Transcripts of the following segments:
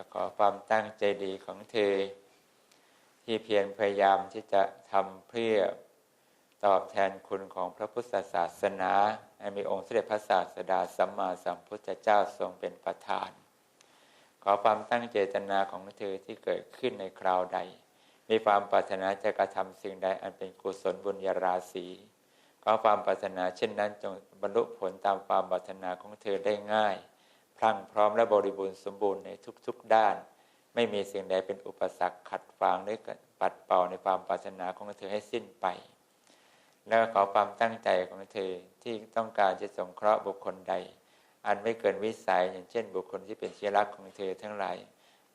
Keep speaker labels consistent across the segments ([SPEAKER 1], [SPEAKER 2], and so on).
[SPEAKER 1] ก็ขอความตั้งใจดีของเธอ ที่เพียรพยายามที่จะทำเพื่อตอบแทนคุณของพระพุทธศาสนาให้มีองค์เสด็จพระศาสดาสัมมาสัมพุทธเจ้าทรงเป็นประธาน ขอความตั้งเจตนาของเธอที่เกิดขึ้นในคราวใด มีความปรารถนาจะกระทำสิ่งใดอันเป็นกุศลบุญญาราศีขอความปรารถนาเช่นนั้นจงบรรลุผลตามความปรารถนาของเธอได้ง่าย พรั่งพร้อมและบริบูรณ์สมบูรณ์ในทุกๆด้าน ไม่มีสิ่งใดเป็นอุปสรรคขัดขวางหรือปัดเป่าในความปรารถนาของเธอให้สิ้นไป แล้วขอความตั้งใจของเธอที่ต้องการจะสงเคราะห์บุคคลใด อันไม่เกินวิสัยอย่างเช่น บุคคลที่เป็นเชื้อรักของเธอทั้งหลาย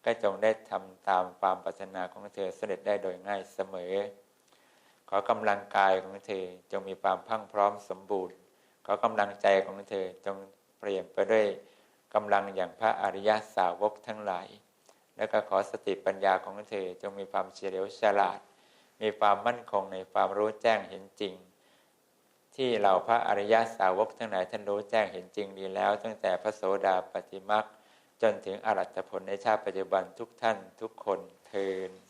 [SPEAKER 1] ก็จงได้ทำตามความปรารถนาของเธอเสด็จได้โดยง่ายเสมอ ขอกำลังกายของเธอจงมีความพังพร้อมสมบูรณ์ ขอกำลังใจของเธอจงเปลี่ยนไปด้วย กำลังอย่างพระอริยสาวกทั้งหลาย และก็ขอสติปัญญาของเธอจงมีความเฉลียวฉลาด มีความมั่นคงในความรู้แจ้งเห็นจริง ที่เหล่าพระอริยสาวกทั้งหลายท่านรู้แจ้งเห็นจริงดีแล้ว ตั้งแต่พระโสดาปฏิมักจนถึงอรัตผลในชาติปัจจุบันทุกท่านทุกคนเทิน